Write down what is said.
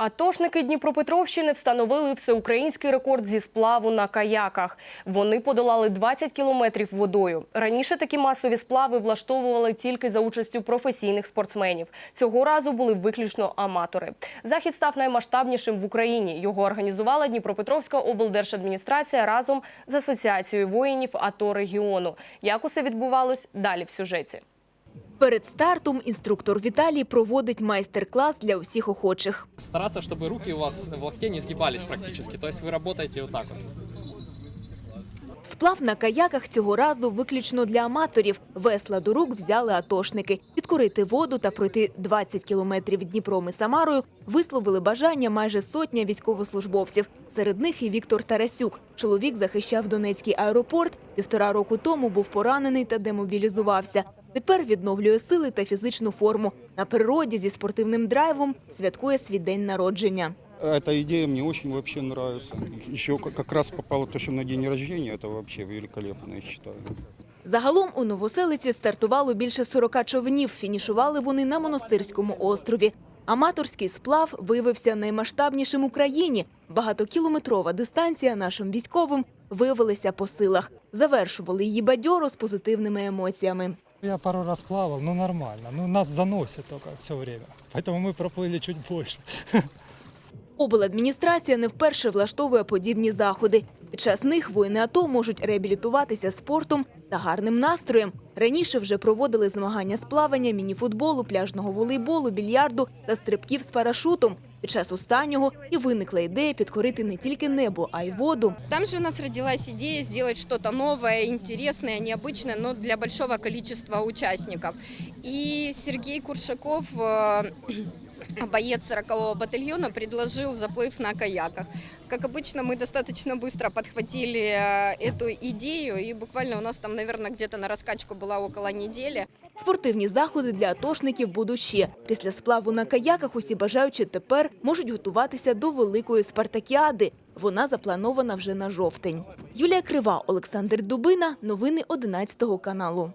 Атошники Дніпропетровщини встановили всеукраїнський рекорд зі сплаву на каяках. Вони подолали 20 кілометрів водою. Раніше такі масові сплави влаштовували тільки за участю професійних спортсменів. Цього разу були виключно аматори. Захід став наймасштабнішим в Україні. Його організувала Дніпропетровська облдержадміністрація разом з асоціацією воїнів АТО регіону. Як усе відбувалось далі в сюжеті. Перед стартом інструктор Віталій проводить майстер-клас для усіх охочих. Стараться, чтобы руки у вас в локте не сгибались практически. То есть вы работаете вот. Сплав на каяках цього разу виключно для аматорів. Весла до рук взяли атошники. Підкорити воду та пройти 20 кілометрів Дніпром і Самарою висловили бажання майже сотня військовослужбовців. Серед них і Віктор Тарасюк. Чоловік захищав Донецький аеропорт. Півтора року тому був поранений та демобілізувався. Тепер відновлює сили та фізичну форму. На природі зі спортивним драйвом святкує свій день народження. Эта идея мне очень вообще нравится. Еще как раз попало то, что на день рождения, это вообще великолепно, я считаю. Загалом у Новоселиці стартувало більше 40 човнів. Фінішували вони на Монастирському острові. Аматорський сплав виявився наймасштабнішим в Україні. Багатокілометрова дистанція нашим військовим виявилася по силах. Завершували її бадьоро з позитивними емоціями. Я пару раз плавал, ну нормально. Ну нас заносит только все время. Поэтому мы проплыли чуть больше. Обладміністрація не вперше влаштовує подібні заходи. Під час них воїни АТО можуть реабілітуватися спортом та гарним настроєм. Раніше вже проводили змагання з плавання, мініфутболу, пляжного волейболу, більярду та стрибків з парашутом. Під час останнього і виникла ідея підкорити не тільки небо, а й воду. Там же у нас родилась идея сделать что-то новое, интересное, необычное, но для большого количества участников. И Сергей Куршаков, э, боец 40-го батальона, предложил заплыв на каяках. Как обычно, мы достаточно быстро подхватили э, эту идею, и буквально у нас там, наверное, где-то на раскачку была около недели. Спортивні заходи для атошників будуть ще. Після сплаву на каяках усі бажаючі тепер можуть готуватися до великої спартакіади. Вона запланована вже на жовтень. Юлія Крива, Олександр Дубина. Новини 11 каналу.